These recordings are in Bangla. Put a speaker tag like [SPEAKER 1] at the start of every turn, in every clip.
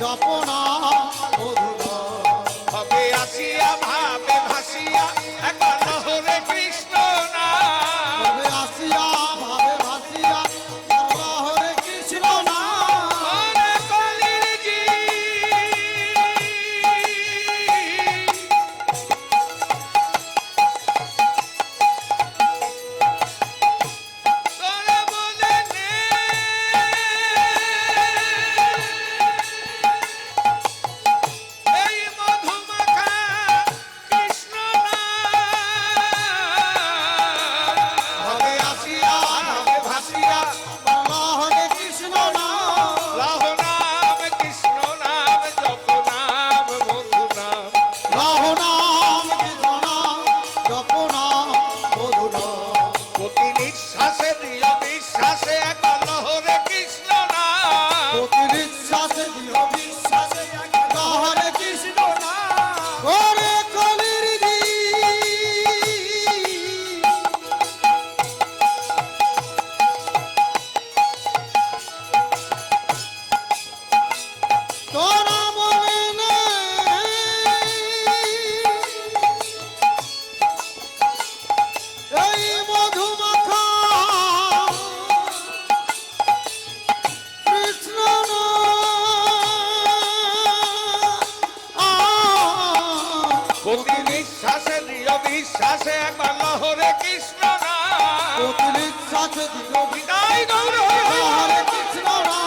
[SPEAKER 1] দপনা প্রতি
[SPEAKER 2] নিঃশ্বাসে দৃঢ় বিশ্বাসে একবার লহরে কৃষ্ণ না
[SPEAKER 1] প্রতি নিঃশ্বাসে দৃঢ়
[SPEAKER 2] বিদায় লহরে
[SPEAKER 1] কৃষ্ণ না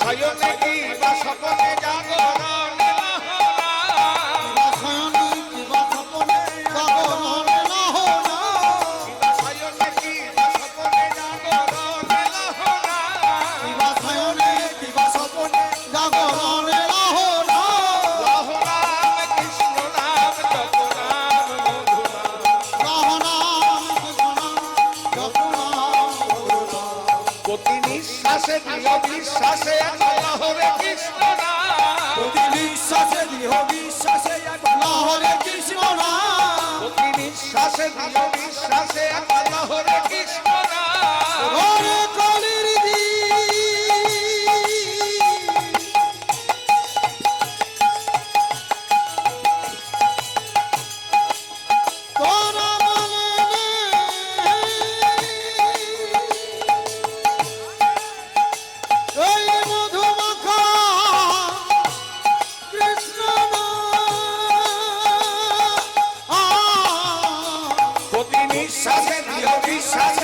[SPEAKER 2] সয়নে কি বা নিঃশ্বাসে দৃঢ় বিশ্বাসে হরে কৃষ্ণ প্রতি
[SPEAKER 1] নিঃশ্বাসে দৃঢ় বিশ্বাসে হরে কৃষ্ণ
[SPEAKER 2] প্রতি নিঃশ্বাসে দৃঢ় বিশ্বাসে হরে কৃষ্ণ নিঃশ্বাসে দৃঢ় বিশ্বাসে